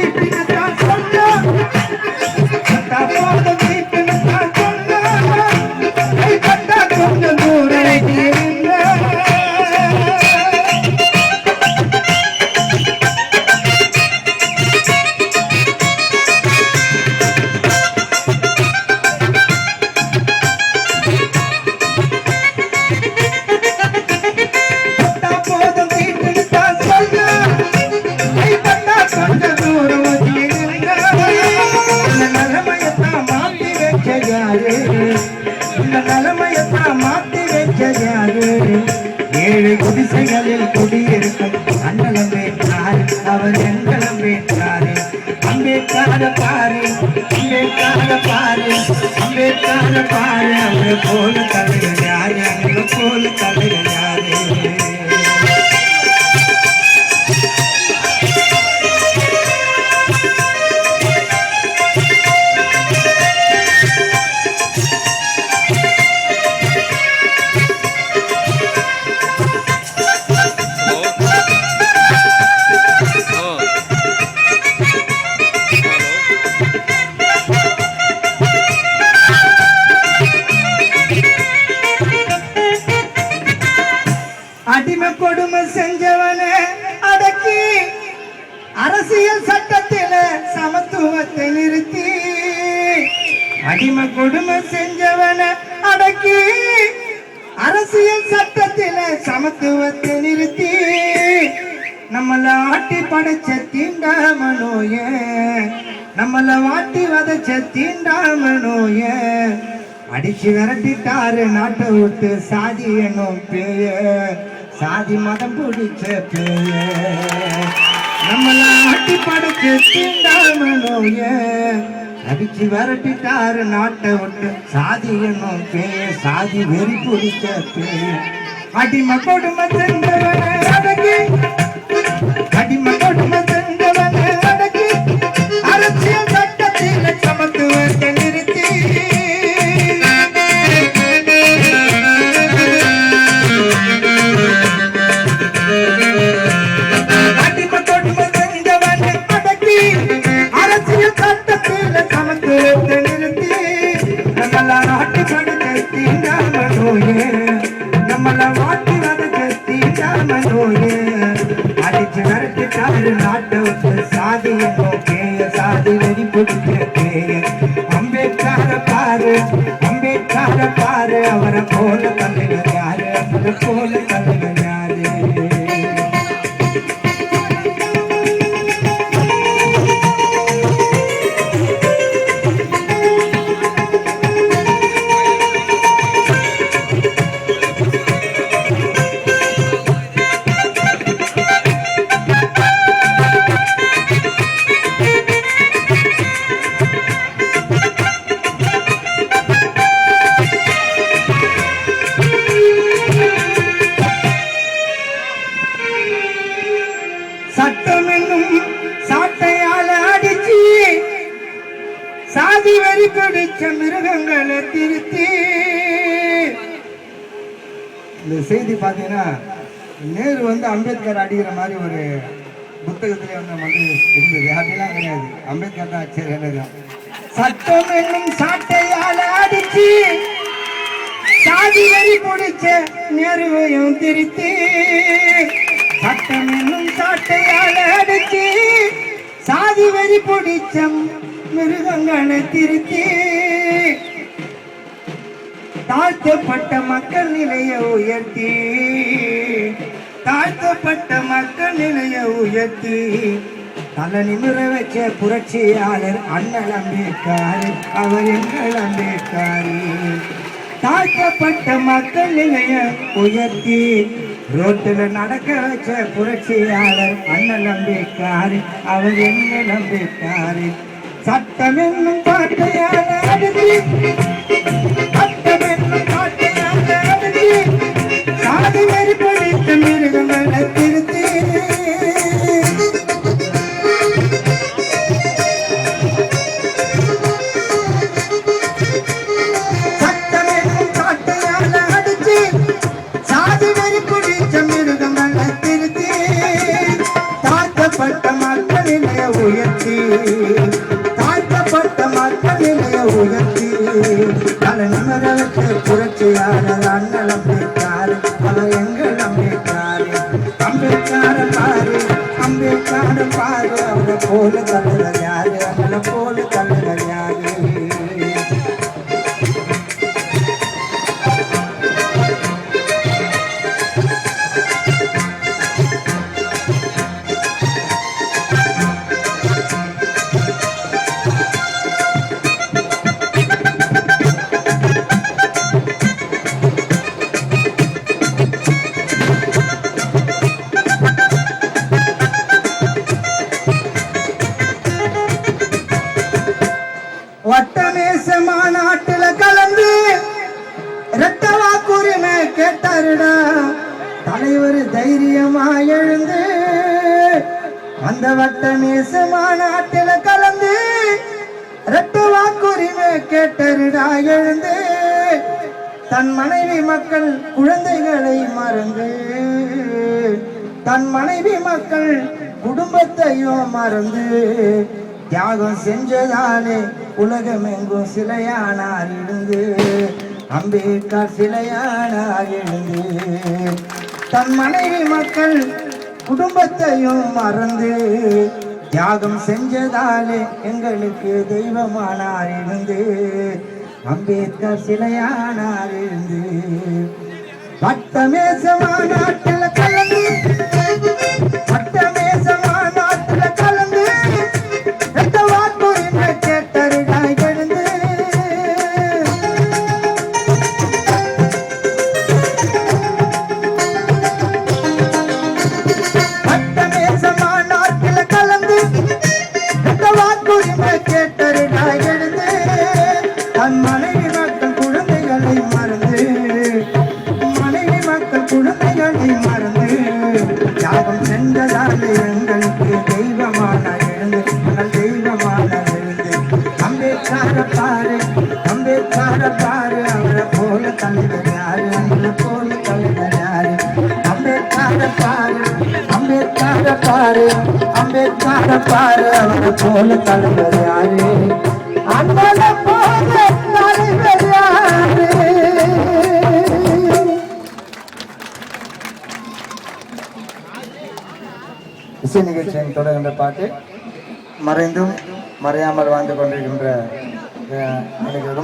தீட்டின்னு தான் ஏழு குடிசைகளில் குடியிருக்கும் அண்ணலம் வேற்றார் அவர் எங்களம் வேற்றாரு. அம்பேத்கார பாரு அம்பேத்கார பாரு அம்பேத்கார பாரு அவரை போல தலைவர் யாரு அவரை போல தலைவர் யாரு? அடிமை கொடுமை செஞ்சவன அடக்கி அரசியல் சட்டத்தில சமத்துவத்தை நிறுத்தி நம்மள ஆட்டி படைச்ச தீண்டாமனோய நம்மள வாட்டி வதச்ச தீண்டாமனோய அடிச்சு விரட்டிட்டாரு நாட்டை விட்டு சாதி என்னும் பேய சாதி மதம் பிடிச்ச பேய. நம்மள ஆட்டி படைச்சு தீண்டாமனோய அடிச்சு விரட்டிட்டாரு நாட்டை விட்டு. சாதி என்னும் பேய சாதி வெறி பிடிச்ச பேய அடிமை கொடுமை சென்றவன அடிச்சு அடிச்சு விரட்டிட்டாரு நாட்டை விட்டு சாதிய நோக்கேய சாதி வெறி பிடிக்க அம்பேத்கார பாரு அம்பேத்கார பாரு அவரை போல சட்டம் என்னும் சாட்டையால அடிச்சு சாதி வரி பிடிச்ச மிருகங்களை திருத்தி. இந்த செய்தி பார்த்தீங்கன்னா நேரு வந்து அம்பேத்கர் அடிக்கிற மாதிரி ஒரு புத்தகத்திலே வந்து வந்து இருந்தது. அப்படிலாம் கிடையாது. அம்பேத்கர் தான் சரி என்னதான் சட்டம் என்னும் சாட்டையால அடிச்சு சாதி வரி பிடிச்ச நேருவையும் திருத்தி. சட்டம் என்னும் அடிச்சு சாதி வரி பிடிச்சம் மிருகங்களை திருத்தி. தாழ்த்தப்பட்ட மக்கள் நிலைய உயர்த்தி. தாழ்த்தப்பட்ட மக்கள் நிலைய உயர்த்தி. தலை நிமிர வச்ச புரட்சியாளர் அண்ணல் அம்பேத்கார் அவர் எங்கள் அம்பேத்கர். தாழ்த்தப்பட்ட மக்கள் நிலைய உயர்த்தி. ரோட்டில் நடக்க வச்ச புரட்சியாளர் அண்ணன் நம்பிக்காரு அவர் என்ன நம்பிக்காரு சட்டம் என்னும் பாட்டையாளர் சட்டம் என்னும் பாட்டையாளர் சாதி தாழ்த்தப்பட்ட மக்களிலே உயர்த்தி பல மக்கள் நிலைய உயர்த்தி தலை நிமிர புரட்சியாளர் அண்ணல் அம்பேத்கர் அவர் எங்கள் அம்பேத்கர் அம்பேத்கர பாரு அம்பேத்கர பாரு அவரை போல தலைவர் யாரு? அவரை போல தலைவர் தைரியமா எழுந்து அந்த வட்ட வட்டமேச மாநாட்டில கலந்து ரெட்டு வாக்குரிமை கேட்டருடா எழுந்து தன் மனைவி மக்கள் குழந்தைகளை மறந்து தன் மனைவி மக்கள் குடும்பத்தையும் மறந்து தியாகம் செஞ்சதாலே உலகம் எங்கும் சிலையானார் எழுந்து. அம்பேத்கர் சிலையானார் எழுந்து. தன் மனைவி மக்கள் குடும்பத்தையும் மறந்து தியாகம் செஞ்சதாலே எங்களுக்கு தெய்வமானார் இருந்து. அம்பேத்கர் சிலையானார் இருந்து. வட்டமேச பாரு அவரை போல தலைவர் யாரு? அவரை போல தலைவர் யாரு? அம்பேத்கர பாரு அம்பேத்கர பாரு அம்பேத்கர பாரு. அவரை போல தலைவர் யாரு? அண்ணனை போல தலைவர் யாரு? இசை நிகழ்ச்சியின் தொடர்கின்ற பாட்டு. மறைந்தும் மறையாமல் வாழ்ந்து கொண்டிருக்கின்ற அஹ், அனைவரும்